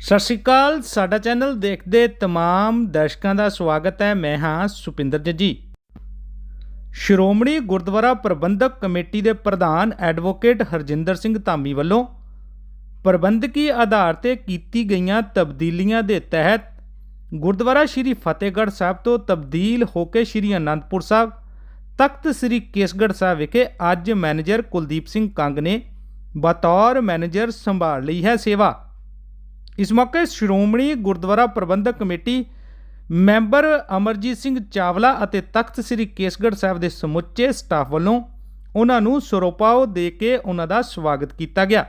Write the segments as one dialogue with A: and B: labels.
A: ਸਤਿ ਸ਼੍ਰੀ ਅਕਾਲ, ਸਾਡਾ ਚੈਨਲ ਦੇਖਦੇ ਤਮਾਮ ਦਰਸ਼ਕਾਂ ਦਾ ਸਵਾਗਤ ਹੈ। ਮੈਂ ਹਾਂ ਸੁਪਿੰਦਰ ਜੱਜੀ। ਸ਼੍ਰੋਮਣੀ ਗੁਰਦੁਆਰਾ ਪ੍ਰਬੰਧਕ ਕਮੇਟੀ ਦੇ ਪ੍ਰਧਾਨ ਐਡਵੋਕੇਟ ਹਰਜਿੰਦਰ ਸਿੰਘ ਧਾਮੀ ਵੱਲੋਂ ਪ੍ਰਬੰਧਕੀ ਆਧਾਰ ਤੇ ਕੀਤੀ ਗਈਆਂ ਤਬਦੀਲੀਆਂ ਦੇ ਤਹਿਤ ਗੁਰਦੁਆਰਾ ਸ਼੍ਰੀ ਫਤਿਹਗੜ੍ਹ ਸਾਹਿਬ ਤੋਂ ਤਬਦੀਲ ਹੋ ਕੇ ਸ਼੍ਰੀ ਅਨੰਦਪੁਰ ਸਾਹਿਬ ਤਖਤ ਸ੍ਰੀ ਕੇਸਗੜ੍ਹ ਸਾਹਿਬ ਵਿਖੇ ਅੱਜ ਮੈਨੇਜਰ ਕੁਲਦੀਪ ਸਿੰਘ ਕੰਗ ਨੇ ਬਤੌਰ ਮੈਨੇਜਰ ਸੰਭਾਲ ਲਈ ਹੈ ਸੇਵਾ। ਇਸ ਮੌਕੇ ਸ਼੍ਰੋਮਣੀ ਗੁਰਦੁਆਰਾ ਪ੍ਰਬੰਧਕ ਕਮੇਟੀ ਮੈਂਬਰ ਅਮਰਜੀਤ ਸਿੰਘ ਚਾਵਲਾ ਅਤੇ ਤਖਤ ਸ੍ਰੀ ਕੇਸਗੜ੍ਹ ਸਾਹਿਬ ਦੇ ਸਮੁੱਚੇ ਸਟਾਫ ਵੱਲੋਂ ਉਹਨਾਂ ਨੂੰ ਸਰੋਪਾਓ ਦੇ ਕੇ ਉਹਨਾਂ ਦਾ ਸਵਾਗਤ ਕੀਤਾ ਗਿਆ।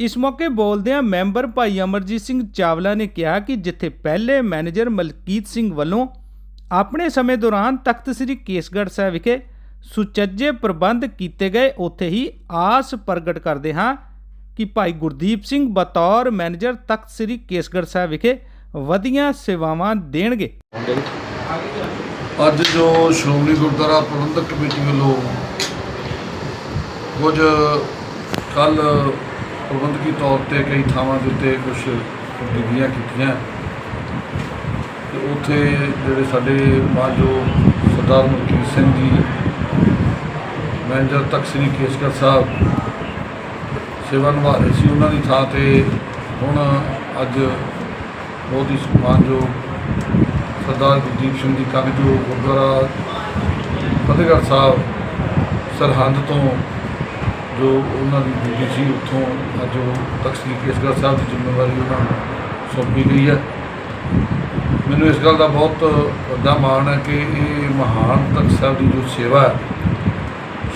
A: ਇਸ ਮੌਕੇ ਬੋਲਦਿਆਂ ਮੈਂਬਰ ਭਾਈ ਅਮਰਜੀਤ ਸਿੰਘ ਚਾਵਲਾ ਨੇ ਕਿਹਾ ਕਿ ਜਿੱਥੇ ਪਹਿਲੇ ਮੈਨੇਜਰ ਮਲਕੀਤ ਸਿੰਘ ਵੱਲੋਂ ਆਪਣੇ ਸਮੇਂ ਦੌਰਾਨ ਤਖਤ ਸ੍ਰੀ ਕੇਸਗੜ੍ਹ ਸਾਹਿਬ ਵਿਖੇ ਸੁਚੱਜੇ ਪ੍ਰਬੰਧ ਕੀਤੇ ਗਏ, ਉੱਥੇ ਹੀ ਆਸ ਪ੍ਰਗਟ ਕਰਦੇ ਹਾਂ। ਕਿ ਭਾਈ ਗੁਰਦੀਪ ਸਿੰਘ ਬਤੌਰ ਮੈਨੇਜਰ ਤਖਤ ਸ੍ਰੀ ਕੇਸਗੜ੍ਹ ਸਾਹਿਬ ਵਿਖੇ ਵਧੀਆਂ ਸੇਵਾਵਾਂ ਦੇਣਗੇ।
B: ਅੱਜ ਜੋ ਸ਼੍ਰੋਮਣੀ ਗੁਰਦੁਆਰਾ ਪ੍ਰਬੰਧਕ ਕਮੇਟੀ ਵੱਲੋਂ ਕੁਝ ਕੱਲ ਪ੍ਰਬੰਧਕੀ ਤੌਰ ਤੇ ਕਈ ਥਾਵਾਂ ਦੇ ਉੱਤੇ ਕੁਝ ਤਬਦੀਲੀਆਂ ਕੀਤੀਆਂ। ਤੇ ਉੱਥੇ ਜਿਹੜੇ ਸਾਡੇ ਮਾਨਜੋ ਸਰਦਾਰ ਮਲਕੀਤ ਸਿੰਘ ਜੀ, ਮੈਨੇਜਰ ਤਖਤ ਸ੍ਰੀ ਕੇਸਗੜ੍ਹ ਸਾਹਿਬ ਸੇਵਾ ਨਿਭਾ ਰਹੇ ਸੀ ਉਹਨਾਂ ਦੀ ਥਾਂ ਤੇ ਹੁਣ ਅੱਜ ਬਹੁਤ ਹੀ ਸਨਮਾਨਯੋਗ ਸਰਦਾਰ ਗੁਰਦੀਪ ਸਿੰਘ ਜੀ ਕੰਗ ਜੋ ਗੁਰਦੁਆਰਾ ਫਤਿਹਗੜ੍ਹ ਸਾਹਿਬ ਸਰਹੰਦ ਤੋਂ ਜੋ ਉਹਨਾਂ ਦੀ ਡਿਊਟੀ ਸੀ, ਉੱਥੋਂ ਅੱਜ ਉਹ ਤਖਤ ਕੇਸਗੜ੍ਹ ਸਾਹਿਬ ਦੀ ਜ਼ਿੰਮੇਵਾਰੀ ਉਹਨਾਂ ਨੂੰ ਸੌਂਪੀ ਗਈ ਹੈ। ਮੈਨੂੰ ਇਸ ਗੱਲ ਦਾ ਬਹੁਤ ਵੱਡਾ ਮਾਣ ਹੈ ਕਿ ਇਹ ਮਹਾਨ ਤਖਤ ਸਾਹਿਬ ਦੀ ਜੋ ਸੇਵਾ ਹੈ,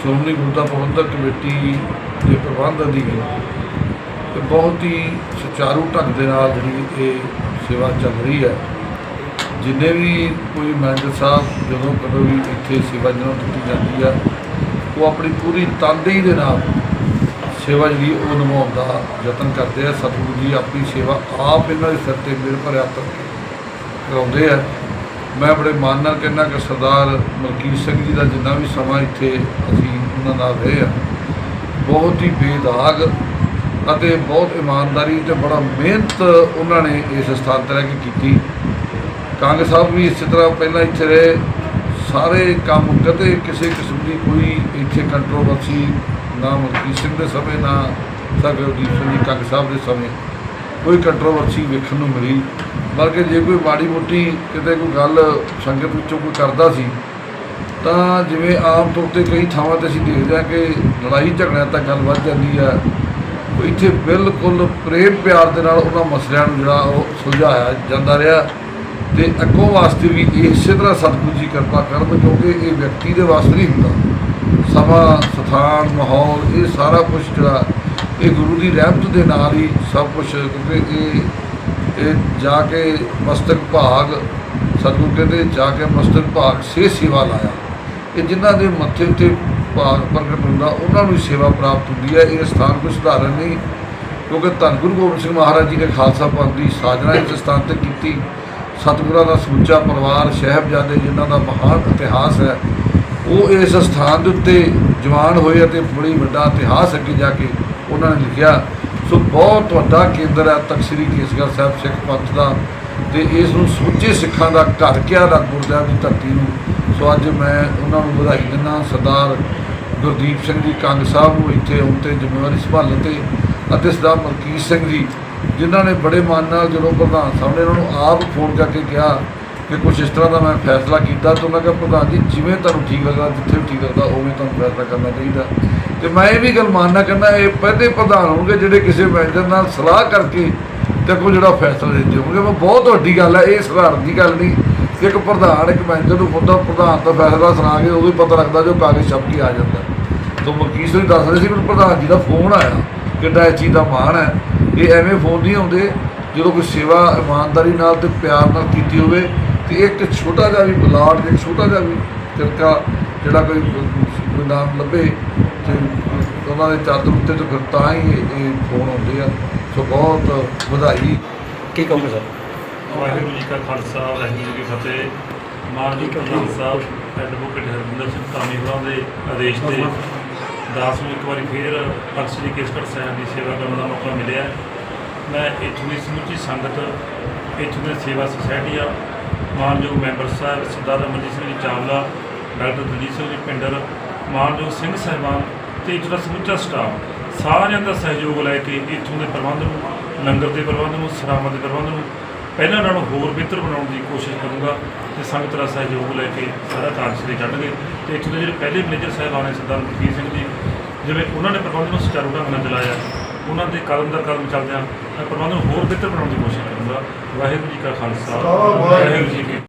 B: ਸ਼੍ਰੋਮਣੀ ਗੁਰਦੁਆਰਾ ਪ੍ਰਬੰਧਕ ਕਮੇਟੀ ਦੇ ਪ੍ਰਬੰਧ ਅਧੀਨ ਤੇ ਬਹੁਤ ਹੀ ਸੁਚਾਰੂ ਢੰਗ ਦੇ ਨਾਲ ਜਿਹੜੀ ਇਹ ਸੇਵਾ ਚੱਲ ਰਹੀ ਹੈ। ਜਿੰਨੇ ਵੀ ਕੋਈ ਮੈਨੇਜਰ ਸਾਹਿਬ ਜਦੋਂ ਕਦੋਂ ਵੀ ਇੱਥੇ ਸੇਵਾ ਜਦੋਂ ਦਿੱਤੀ ਜਾਂਦੀ ਆ, ਉਹ ਆਪਣੀ ਪੂਰੀ ਤਨਦੇਹੀ ਦੇ ਨਾਲ ਸੇਵਾ ਜਿਹੜੀ ਉਹ ਨਿਭਾਉਣ ਦਾ ਯਤਨ ਕਰਦੇ ਆ। ਸਤਿਗੁਰੂ ਜੀ ਆਪਣੀ ਸੇਵਾ ਆਪ ਇਹਨਾਂ ਦੇ ਸਿਰ ਤੇ ਮਿਲ ਭਰਿਆ ਤਰ ਕਰਾਉਂਦੇ ਆ। ਮੈਂ ਬੜੇ ਮਾਣ ਨਾਲ ਕਹਿੰਦਾ ਕਿ ਸਰਦਾਰ ਮਲਕੀਤ ਸਿੰਘ ਜੀ ਦਾ ਜਿੰਨਾ ਵੀ ਸਮਾਂ ਇੱਥੇ ਅਸੀਂ ਉਹਨਾਂ ਨਾਲ ਰਹੇ ਆ ਬਹੁਤ ਹੀ ਬੇਦਾਗ ਅਤੇ ਬਹੁਤ ਇਮਾਨਦਾਰੀ ਤੇ ਬੜਾ ਮਿਹਨਤ ਉਹਨਾਂ ਨੇ ਇਸ ਸਥਾਨ ਤੇ ਰਹਿ ਕੇ ਕੀਤੀ। ਕਾਂਗ ਸਾਹਿਬ ਵੀ ਇਸੇ ਤਰ੍ਹਾਂ ਪਹਿਲਾਂ ਇੱਥੇ ਰਹੇ। ਸਾਰੇ ਕੰਮ ਕਦੇ ਕਿਸੇ ਕਿਸਮ ਦੀ ਕੋਈ ਇੱਥੇ ਕੰਟਰੋਵਰਸੀ ਨਾ ਮਲਕੀਤ ਸਿੰਘ ਦੇ ਸਮੇਂ, ਨਾ ਸਰਗੁਰਦੀਪ ਸਿੰਘ ਜੀ ਕੰਗ ਸਾਹਿਬ ਦੇ ਸਮੇਂ ਕੋਈ ਕੰਟਰੋਵਰਸੀ ਵੇਖਣ ਨੂੰ ਮਿਲੀ। ਬਲਕਿ ਜੇ ਕੋਈ ਮਾੜੀ ਮੋਟੀ ਕਿਤੇ ਕੋਈ ਗੱਲ ਸੰਗਤ ਵਿੱਚੋਂ ਕੋਈ ਕਰਦਾ ਸੀ ਤਾਂ ਜਿਵੇਂ ਆਮ ਤੌਰ ਤੇ ਕਈ ਥਾਵਾਂ ਤੇ ਅਸੀਂ ਦੇਖਦੇ ਹਾਂ ਕਿ ਲੜਾਈ ਝਗੜਿਆਂ ਤੱਕ ਗੱਲ ਵੱਧ ਜਾਂਦੀ ਹੈ ਇੱਥੇ ਬਿਲਕੁਲ ਪ੍ਰੇਮ ਪਿਆਰ ਦੇ ਨਾਲ ਉਹਨਾਂ ਮਸਲਿਆਂ ਨੂੰ ਜਿਹੜਾ ਉਹ ਸੁਲਝਾਇਆ ਜਾਂਦਾ ਰਿਹਾ ਤੇ ਅੱਗੋਂ ਵਾਸਤੇ ਵੀ ਇਸੇ ਤਰ੍ਹਾਂ ਸਤਿਗੁਰੂ ਜੀ ਕਿਰਪਾ ਕਰਨ ਕਿਉਂਕਿ ਇਹ ਵਿਅਕਤੀ ਦੇ ਵਾਸਤੇ ਨਹੀਂ ਹੁੰਦਾ। ਸਮਾਂ, ਸਥਾਨ, ਮਾਹੌਲ, ਇਹ ਸਾਰਾ ਕੁਝ ਜਿਹੜਾ ਇਹ ਗੁਰੂ ਦੀ ਰਹਿਮਤ ਦੇ ਨਾਲ ਹੀ ਸਭ ਕੁਝ ਕਿਉਂਕਿ ਇਹ ਇਹ ਜਾ ਕੇ ਮਸਤਕ ਭਾਗ, ਸਤਿਗੁਰੂ ਕਹਿੰਦੇ ਜਾ ਕੇ ਮਸਤਕ ਭਾਗ ਸੇ ਸੇਵਾ ਲਾਇਆ। ਕਿ ਜਿਨ੍ਹਾਂ ਦੇ ਮੱਥੇ ਉੱਤੇ ਭਾਗ ਪ੍ਰਗਟ ਹੁੰਦਾ, ਉਹਨਾਂ ਨੂੰ ਸੇਵਾ ਪ੍ਰਾਪਤ ਹੁੰਦੀ ਹੈ। ਇਹ ਸਥਾਨ ਕੋਈ ਸਧਾਰਨ ਨਹੀਂ, ਕਿਉਂਕਿ ਧੰਨ ਗੁਰੂ ਗੋਬਿੰਦ ਸਿੰਘ ਮਹਾਰਾਜ ਜੀ ਨੇ ਖਾਲਸਾ ਪੰਥ ਦੀ ਸਾਜਨਾ ਇਸ ਸਥਾਨ ਤੇ ਕੀਤੀ। ਸਤਿਗੁਰਾਂ ਦਾ ਸਮੁੱਚਾ ਪਰਿਵਾਰ, ਸਾਹਿਬਜ਼ਾਦੇ ਜਿਨ੍ਹਾਂ ਦਾ ਮਹਾਨ ਇਤਿਹਾਸ ਹੈ, ਉਹ ਇਸ ਸਥਾਨ ਦੇ ਉੱਤੇ ਜਵਾਨ ਹੋਏ ਅਤੇ ਬੜੀ ਵੱਡਾ ਇਤਿਹਾਸ ਅੱਗੇ ਜਾ ਕੇ ਉਹਨਾਂ ਨੇ ਲਿਖਿਆ। ਸੋ ਬਹੁਤ ਵੱਡਾ ਕੇਂਦਰ ਹੈ ਤਖਤ ਸ੍ਰੀ ਕੇਸਗੜ੍ਹ ਸਾਹਿਬ ਸਿੱਖ ਪੰਥ ਦਾ। ਤੇ ਇਸ ਨੂੰ ਸਮੁੱਚੇ ਸਿੱਖਾਂ ਦਾ ਘਰ ਕਿਹਾ ਦਾ ਗੁਰਦਿਆਂ ਦੀ ਧਰਤੀ ਨੂੰ। ਸੋ ਅੱਜ ਮੈਂ ਉਹਨਾਂ ਨੂੰ ਵਧਾਈ ਦਿੰਦਾ ਸਰਦਾਰ ਗੁਰਦੀਪ ਸਿੰਘ ਜੀ ਕੰਗ ਸਾਹਿਬ ਨੂੰ ਇੱਥੇ ਆਉਣ ਤੇ ਜ਼ਿੰਮੇਵਾਰੀ ਸੰਭਾਲਣ ਤੇ ਅਤੇ ਸਰਦਾਰ ਮਲਕੀਤ ਸਿੰਘ ਜੀ, ਜਿਨ੍ਹਾਂ ਨੇ ਬੜੇ ਮਾਨ ਨਾਲ ਜਦੋਂ ਪ੍ਰਧਾਨ ਸਾਹਿਬ ਨੇ ਉਹਨਾਂ ਨੂੰ ਆਪ ਫੋਨ ਕਰਕੇ ਕਿਹਾ ਕਿ ਕੁਝ ਇਸ ਤਰ੍ਹਾਂ ਦਾ ਮੈਂ ਫੈਸਲਾ ਕੀਤਾ ਤਾਂ ਉਹਨਾਂ ਕਿਹਾ, ਪ੍ਰਧਾਨ ਜੀ, ਜਿਵੇਂ ਤੁਹਾਨੂੰ ਠੀਕ ਲੱਗਦਾ, ਜਿੱਥੇ ਵੀ ਠੀਕ ਲੱਗਦਾ, ਉਵੇਂ ਤੁਹਾਨੂੰ ਫੈਸਲਾ ਕਰਨਾ ਚਾਹੀਦਾ। ਤੇ ਮੈਂ ਇਹ ਵੀ ਗੱਲ ਮੰਨਣਾ ਕਹਿੰਦਾ ਇਹ ਪਹਿਲੇ ਪ੍ਰਧਾਨ ਹੋਣਗੇ ਜਿਹੜੇ ਕਿਸੇ ਮੈਨੇਜਰ ਨਾਲ ਸਲਾਹ ਕਰਕੇ ਤੇ ਕੋਈ ਜਿਹੜਾ ਫੈਸਲਾ ਲੈਂਦੇ ਹੋਣਗੇ ਮੈਂ ਬਹੁਤ ਵੱਡੀ ਗੱਲ ਹੈ, ਇਹ ਸਧਾਰਨ ਦੀ ਗੱਲ ਨਹੀਂ। ਕਿ ਇੱਕ ਪ੍ਰਧਾਨ, ਇੱਕ ਮੈਨੇਜਰ ਨੂੰ ਹੁੰਦਾ ਪ੍ਰਧਾਨ ਦਾ ਫੈਸਲਾ ਸੁਣਾ ਕੇ ਉਦੋਂ ਹੀ ਪਤਾ ਲੱਗਦਾ ਜੋ ਕਾਗਜ਼ ਛਪ ਕੇ ਆ ਜਾਂਦਾ। ਤੋਂ ਮਕੀਸ ਸਿੰਘ ਦੱਸ ਰਹੇ ਸੀ ਕਿ ਪ੍ਰਧਾਨ ਜੀ ਦਾ ਫੋਨ ਆਇਆ, ਕਿੱਡਾ ਇਹ ਚੀਜ਼ ਦਾ ਮਾਣ ਹੈ। ਇਹ ਐਵੇਂ ਫੋਨ ਨਹੀਂ ਆਉਂਦੇ, ਜਦੋਂ ਕੋਈ ਸੇਵਾ ਇਮਾਨਦਾਰੀ ਨਾਲ ਤੇ ਪਿਆਰ ਨਾਲ ਕੀਤੀ ਹੋਵੇ, ਤੇ ਇੱਕ ਛੋਟਾ ਜਿਹਾ ਵੀ ਬਲਾਟ, ਇੱਕ ਛੋਟਾ ਜਿਹਾ ਵੀ ਤਿਰਕਾ ਜਿਹੜਾ ਕੋਈ ਕੋਈ ਨਾਮ ਲੱਭੇ ਤੇ ਉਹਨਾਂ ਦੇ ਚਾਦਰ ਉੱਤੇ ਤੋਂ ਫਿਰ ਤਾਂ ਹੀ ਇਹ- ਇਹ ਫੋਨ ਆਉਂਦੇ ਆ। ਸੋ ਬਹੁਤ ਵਧਾਈ।
C: ਕੀ ਕਹੋਗੇ ਸਰ?
D: ਵਾਹਿਗੁਰੂ ਜੀ ਕਾ ਖਾਲਸਾ ਵਾਹਿਗੁਰੂ ਜੀ ਕੀ ਫਤਿਹ। ਮਾਨਜੀ ਪ੍ਰਧਾਨ ਸਾਹਿਬ ਐਡਵੋਕੇਟ ਹਰਜਿੰਦਰ ਸਿੰਘ ਧਾਮੀ ਹੋਰਾਂ ਦੇ ਆਦੇਸ਼ ਤੇ ਦਾਸ ਨੂੰ ਇੱਕ ਵਾਰੀ ਫੇਰ ਤਖਤ ਸ੍ਰੀ ਕੇਸਗੜ੍ਹ ਸਾਹਿਬ ਦੀ ਸੇਵਾ ਕਰਨ ਦਾ ਮੌਕਾ ਮਿਲਿਆ। ਮੈਂ ਇੱਥੋਂ ਦੀ ਸਮੁੱਚੀ ਸੰਗਤ ਇੱਥੋਂ ਦੇ ਸੇਵਾ ਸੁਸਾਇਟੀਆਂ ਮਾਨਯੋਗ ਮੈਂਬਰ ਸਾਹਿਬ ਸਰਦਾਰ ਅਮਰਜੀਤ ਸਿੰਘ ਜੀ ਚਾਵਲਾ ਡਾਕਟਰ ਦਲਜੀਤ ਸਿੰਘ ਜੀ ਪਿੰਡਰ ਮਾਨਯੋਗ ਸਿੰਘ ਸਾਹਿਬਾਨ ਤੇ ਇੱਥੋਂ ਦਾ ਸਮੁੱਚਾ ਸਟਾਫ ਸਾਰਿਆਂ ਦਾ ਸਹਿਯੋਗ ਲੈ ਕੇ ਇੱਥੋਂ ਦੇ ਪ੍ਰਬੰਧ ਨੂੰ ਲੰਗਰ ਦੇ ਪ੍ਰਬੰਧ ਨੂੰ ਸਰਾਵਾਂ ਦੇ ਪ੍ਰਬੰਧ ਨੂੰ ਪਹਿਲਾਂ ਨਾਲੋਂ ਹੋਰ ਬਿਹਤਰ ਬਣਾਉਣ ਦੀ ਕੋਸ਼ਿਸ਼ ਕਰੂੰਗਾ ਤੇ ਸੰਗਤ ਦਾ ਸਹਿਯੋਗ ਲੈ ਕੇ ਸਾਰਾ ਕਾਰਜ ਸਿਰੇ ਚੜ੍ਹਨਗੇ। ਤੇ ਇੱਥੋਂ ਦੇ ਜਿਹੜੇ ਪਹਿਲੇ ਮੈਨੇਜਰ ਸਾਹਿਬਾਨ ਨੇ ਸਰਦਾਰ ਮਲਕੀਤ ਸਿੰਘ ਜੀ ਜਿਵੇਂ ਉਹਨਾਂ ਨੇ ਪ੍ਰਬੰਧ ਨੂੰ ਸੁਚਾਰੂ ਢੰਗ ਨਾਲ ਚਲਾਇਆ ਉਹਨਾਂ ਦੇ ਕਦਮ ਦਰ ਕਦਮ ਚੱਲਦਿਆਂ ਪ੍ਰਬੰਧ ਨੂੰ ਹੋਰ ਬਿਹਤਰ ਬਣਾਉਣ ਦੀ ਕੋਸ਼ਿਸ਼ ਕਰੂੰਗਾ। ਵਾਹਿਗੁਰੂ ਜੀ ਕਾ ਖਾਲਸਾ ਵਾਹਿਗੁਰੂ ਜੀ ਕੀ